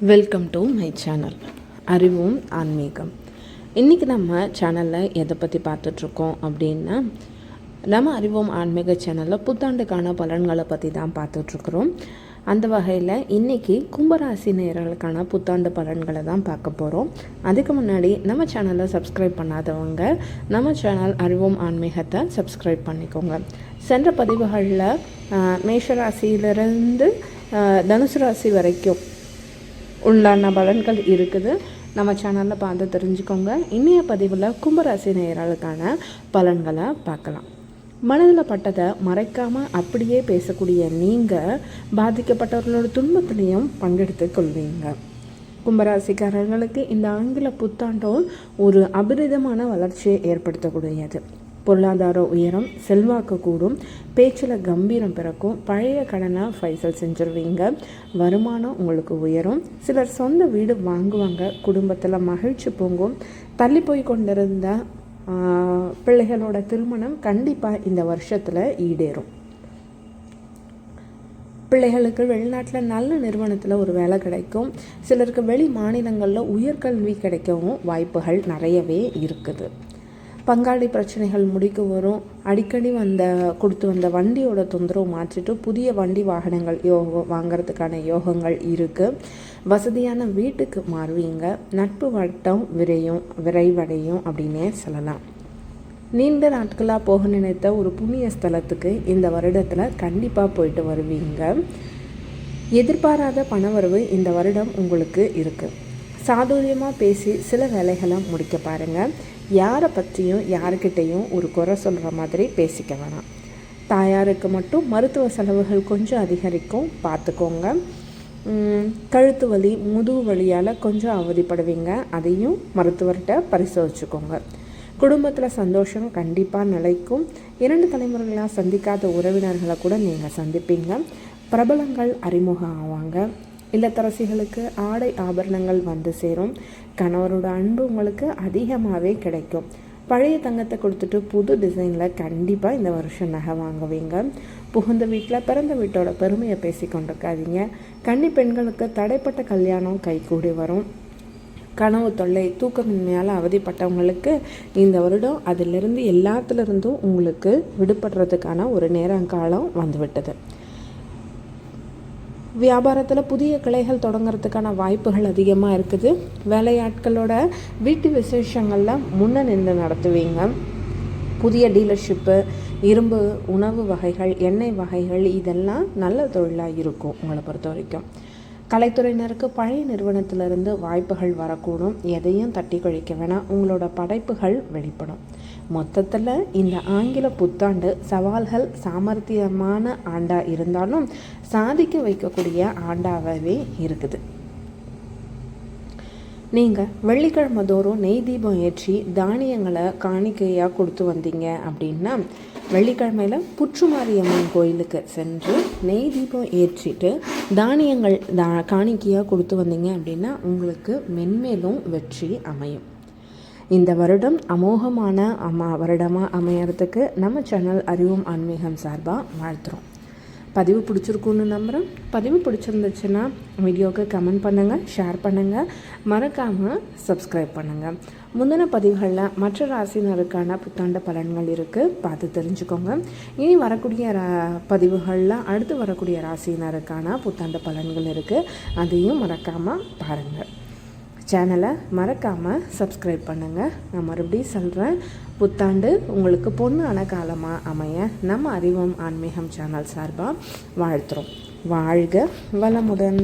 Welcome to my channel அறிவும் ஆன்மீகம். இன்றைக்கி நம்ம சேனலில் எதை பற்றி பார்த்துட்ருக்கோம் அப்படின்னா நம்ம அறிவோம் ஆன்மீக சேனலில் புத்தாண்டுக்கான பலன்களை பற்றி தான் பார்த்துட்ருக்குறோம். அந்த வகையில் இன்றைக்கி கும்பராசி நேர்களுக்கான புத்தாண்டு பலன்களை தான் பார்க்க போகிறோம் அதுக்கு முன்னாடி நம்ம சேனலை சப்ஸ்கிரைப் பண்ணாதவங்க நம்ம சேனல் அறிவோம் ஆன்மீகத்தை சப்ஸ்கிரைப் பண்ணிக்கோங்க. சென்ற பதிவுகளில் மேஷராசியிலிருந்து மேஷ தனுசு ராசி வரைக்கும் உள்ளான பலன்கள் இருக்குது. நம்ம சேனலில் பார்த்து தெரிஞ்சுக்கோங்க. இன்றைய பதிவில் கும்பராசி நேயர்களுக்கான பலன்களை பார்க்கலாம். மனதில் பட்டதை மறைக்காமல் அப்படியே பேசக்கூடிய நீங்கள் பாதிக்கப்பட்டவர்களோட துன்பத்திலையும் பங்கெடுத்து கொள்வீங்க. கும்பராசிக்காரர்களுக்கு இந்த ஆங்கில புத்தாண்டும் ஒரு அபரிதமான வளர்ச்சியை ஏற்படுத்தக்கூடியது. பொருளாதார உயரம் செல்வாக்கு கூடும் பேச்சில் கம்பீரம் பிறக்கும். பழைய கடனை ஃபைசல் செஞ்சுருவீங்க. வருமானம் உங்களுக்கு உயரும். சிலர் சொந்த வீடு வாங்குவாங்க. குடும்பத்தில் மகிழ்ச்சி பொங்கும். தள்ளி போய் கொண்டிருந்த பிள்ளைகளோட திருமணம் கண்டிப்பாக இந்த வருஷத்தில் ஈடேறும். பிள்ளைகளுக்கு வெளிநாட்டில் நல்ல நிறுவனத்தில் ஒரு வேலை கிடைக்கும். சிலருக்கு வெளி மாநிலங்களில் உயர்கல்வி கிடைக்கவும் வாய்ப்புகள் நிறையவே இருக்குது. பங்காளி பிரச்சனைகள் முடிக்க வரும். அடிக்கடி வந்த கொடுத்து வந்த வண்டியோட தொந்தரவு மாற்றிட்டு புதிய வண்டி வாகனங்கள் யோக வாங்கிறதுக்கான யோகங்கள் இருக்குது வசதியான வீட்டுக்கு மாறுவீங்க. நட்பு வட்டம் விரையும் விரைவடையும் அப்படின்னே சொல்லலாம். நீண்ட நாட்களாக போக நினைத்த ஒரு புண்ணிய ஸ்தலத்துக்கு இந்த வருடத்தில் கண்டிப்பாக போயிட்டு வருவீங்க. எதிர்பாராத பணவரவு இந்த வருடம் உங்களுக்கு இருக்குது சாதுரியமாக பேசி சில வேலைகளை முடிக்க பாருங்கள் யாரை பற்றியும் யாருக்கிட்டேயும் ஒரு குறை சொல்கிற மாதிரி பேசிக்க வேணாம். தாயாருக்கு மட்டும் மருத்துவ செலவுகள் கொஞ்சம் அதிகரிக்கும். பார்த்துக்கோங்க. கழுத்து வலி முதுகு வலியால் கொஞ்சம் அவதிப்படுவீங்க. அதையும் மருத்துவர்கிட்ட பரிசோதிச்சுக்கோங்க. குடும்பத்தில் சந்தோஷம் கண்டிப்பாக நிலைக்கும். இரண்டு தலைமுறைகளாக சந்திக்காத உறவினர்களை கூட நீங்கள் சந்திப்பீங்க. பிரபலங்கள் அறிமுகம் ஆவாங்க. இல்லத்தரசிகளுக்கு ஆடை ஆபரணங்கள் வந்து சேரும். கணவரோட அன்பு உங்களுக்கு அதிகமாகவே கிடைக்கும். பழைய தங்கத்தை கொடுத்துட்டு புது டிசைனில் கண்டிப்பாக இந்த வருஷம் நகை வாங்குவீங்க. புகுந்த வீட்டில் பிறந்த வீட்டோட பெருமையை பேசி கொண்டிருக்காதீங்க. கன்னி பெண்களுக்கு தடைப்பட்ட கல்யாணம் கைகூடி வரும். கனவு தொல்லை தூக்கமின்மையால் அவதிப்பட்டவங்களுக்கு இந்த வருடம் அதிலிருந்து எல்லாத்துலேருந்தும் உங்களுக்கு விடுபடுறதுக்கான ஒரு நேரங்காலம் வந்துவிட்டது. வியாபாரத்தில் புதிய கிளைகள் தொடங்குறதுக்கான வாய்ப்புகள் அதிகமாக இருக்குது. வேலையாட்களோட வீட்டு விசேஷங்களில் முன்ன நின்று நடத்துவீங்க. புதிய டீலர்ஷிப்பு இரும்பு உணவு வகைகள் எண்ணெய் வகைகள் இதெல்லாம் நல்ல தொழிலாக இருக்கும் உங்களை பொறுத்த வரைக்கும் கலைத்துறையினருக்கு பழைய நிறுவனத்திலிருந்து வாய்ப்புகள் வரக்கூடும். எதையும் தட்டி கழிக்க வேணாம். உங்களோட படைப்புகள் வெளிப்படும். மொத்தத்தில் இந்த ஆங்கில புத்தாண்டு சவால்கள் சாமர்த்தியமான ஆண்டாக இருந்தாலும் சாதிக்க வைக்கக்கூடிய ஆண்டாகவே இருக்குது. நீங்கள் வெள்ளிக்கிழமை தோறும் நெய் தீபம் ஏற்றி தானியங்களை காணிக்கையாக கொடுத்து வந்தீங்க அப்படின்னா வெள்ளிக்கிழமையில் புற்றுமாரியம்மன் கோயிலுக்கு சென்று நெய் தீபம் ஏற்றிட்டு தானியங்கள் தா காணிக்கையாக கொடுத்து வந்தீங்க அப்படின்னா உங்களுக்கு மென்மேலும் வெற்றி அமையும். இந்த வருடம் அமோகமான அம்மா வருடமாக அமையறதுக்கு நம்ம சேனல் அறிவும் ஆன்மீகம் சார்பாக வாழ்த்துறோம். பதிவு பிடிச்சிருக்குன்னு நம்புகிறேன் பதிவு பிடிச்சிருந்துச்சுன்னா வீடியோவுக்கு கமெண்ட் பண்ணுங்கள் ஷேர் பண்ணுங்கள் மறக்காமல் சப்ஸ்கிரைப் பண்ணுங்கள் முந்தின பதிவுகளில் மற்ற ராசினருக்கான புத்தாண்டு பலன்கள் இருக்குது பார்த்து தெரிஞ்சுக்கோங்க. இனி வரக்கூடிய ரா- பதிவுகளில் அடுத்து வரக்கூடிய ராசினருக்கான புத்தாண்டு பலன்கள் இருக்குது அதையும் மறக்காமல் பாருங்கள் சேனலை மறக்காமல் சப்ஸ்கிரைப் பண்ணுங்கள் நான் மறுபடியும் சொல்கிறேன் புத்தாண்டு உங்களுக்கு பொண்ணான காலமாக அமைய நம்ம அறிவோம். ஆன்மீகம் சேனல் சார்பாக வாழ்த்துறோம். வாழ்க வளமுடன்.